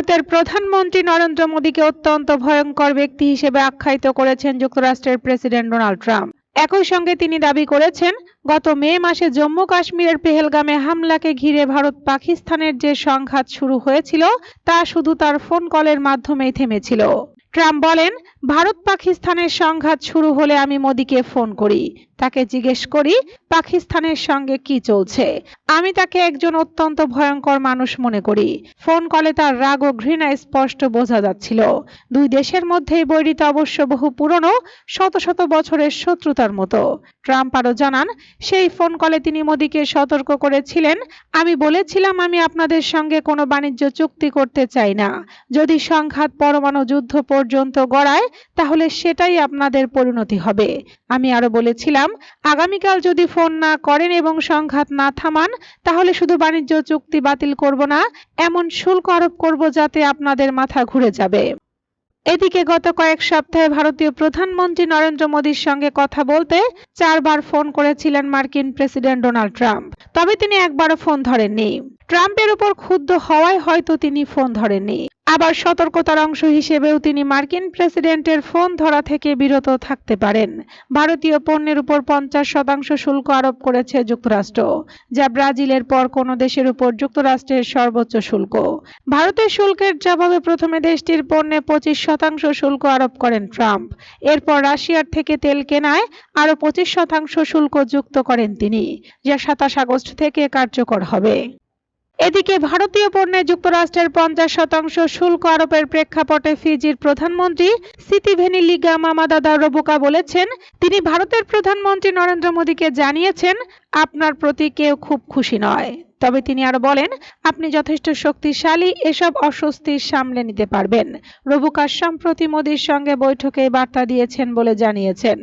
ভারতের প্রধানমন্ত্রী নরেন্দ্র মোদীকে অত্যন্ত ভয়ঙ্কর ব্যক্তি হিসেবে আখ্যায়িত করেছেন যুক্তরাষ্ট্রের প্রেসিডেন্ট ডোনাল্ড ট্রাম্প। একই সঙ্গে তিনি দাবি করেছেন, গত মে মাসে জম্মু কাশ্মীরের পেহেলগামে হামলাকে ঘিরে ভারত পাকিস্তানের যে সংঘাত শুরু হয়েছিল, তা শুধু তার ফোন কলের মাধ্যমেই থেমেছিল। ট্রাম্প বলেন ভারত পাকিস্তানের সংঘাত শুরু হলে আমি মোদীকে ফোন করি। তাকে জিজ্ঞেস করি, পাকিস্তানের সঙ্গে কি চলছে? আমি তাকে একজন অত্যন্ত ভয়ঙ্কর মানুষ মনে করি। ফোন কলে তার রাগ ও ঘৃণা স্পষ্ট বোঝা যাচ্ছিল। দুই দেশের মধ্যেই বৈরিতা অবশ্য বহু পুরনো, শত শত বছরের শত্রুতার মতো। ট্রাম্প আরও জানান, সেই ফোন কলে তিনি মোদীকে সতর্ক করেছিলেন। আমি বলেছিলাম, আমি আপনাদের সঙ্গে কোনো বাণিজ্য চুক্তি করতে চাই না। যদি সংঘাত, পরমাণু যুদ্ধ পর্যন্ত গড়ায় তাহলে সেটাই আপনাদের পরিণতি হবে। আমি আরও বলেছিলাম, আগামীকাল যদি ফোন না করেন এবং সংঘাত না থামান, তাহলে শুধু বাণিজ্য চুক্তি বাতিল করব না, এমন শুল্ক আরোপ করব যাতে আপনাদের মাথা ঘুরে যাবে। এদিকে গত কয়েক সপ্তাহে ভারতীয় প্রধানমন্ত্রী নরেন্দ্র মোদীর সঙ্গে কথা বলতে চারবার ফোন করেছিলেন মার্কিন প্রেসিডেন্ট ডোনাল্ড ট্রাম্প। তবে তিনি একবারও ফোন ধরেননি। ট্রাম্পের উপর ক্ষুব্ধ হওয়ায় হয়তো তিনি ফোন ধরেননি। আবার সতর্কতার অংশ হিসেবেও তিনি মার্কিন প্রেসিডেন্টের ফোন ধরা থেকে বিরত থাকতে পারেন। ভারতীয় পণ্যের উপর পঞ্চাশ শতাংশ শুল্ক আরোপ করেছে যুক্তরাষ্ট্র, যা ব্রাজিলের পর কোনো দেশের উপর যুক্তরাষ্ট্রের সর্বোচ্চ শুল্ক। ভারতের শুল্কের জবাবে প্রথমে দেশটির পণ্যে পঁচিশ শতাংশ শুল্ক আরোপ করেন ট্রাম্প। এরপর রাশিয়ার থেকে তেল কেনায় আরও পঁচিশ শতাংশ শুল্ক যুক্ত করেন তিনি, যা সাতাশ আগস্ট থেকে কার্যকর হবে। এদিকে ভারতীয় পণ্যে যুক্তরাষ্ট্রের পঞ্চাশ শতাংশ শুল্ক আরোপের প্রেক্ষাপটে ফিজির প্রধানমন্ত্রী সিতিভেনি লিগা মামাদাদা রবুকা বলেছেন, তিনি ভারতের প্রধানমন্ত্রী নরেন্দ্র মোদীকে জানিয়েছেন, আপনার প্রতি কেউ খুব খুশি নয়। তবে তিনি আরও বলেন, আপনি যথেষ্ট শক্তিশালী, এসব অস্বস্তি সামলে নিতে পারবেন। রবুকা সম্প্রতি মোদীর সঙ্গে বৈঠকে বার্তা দিয়েছেন বলে জানিয়েছেন।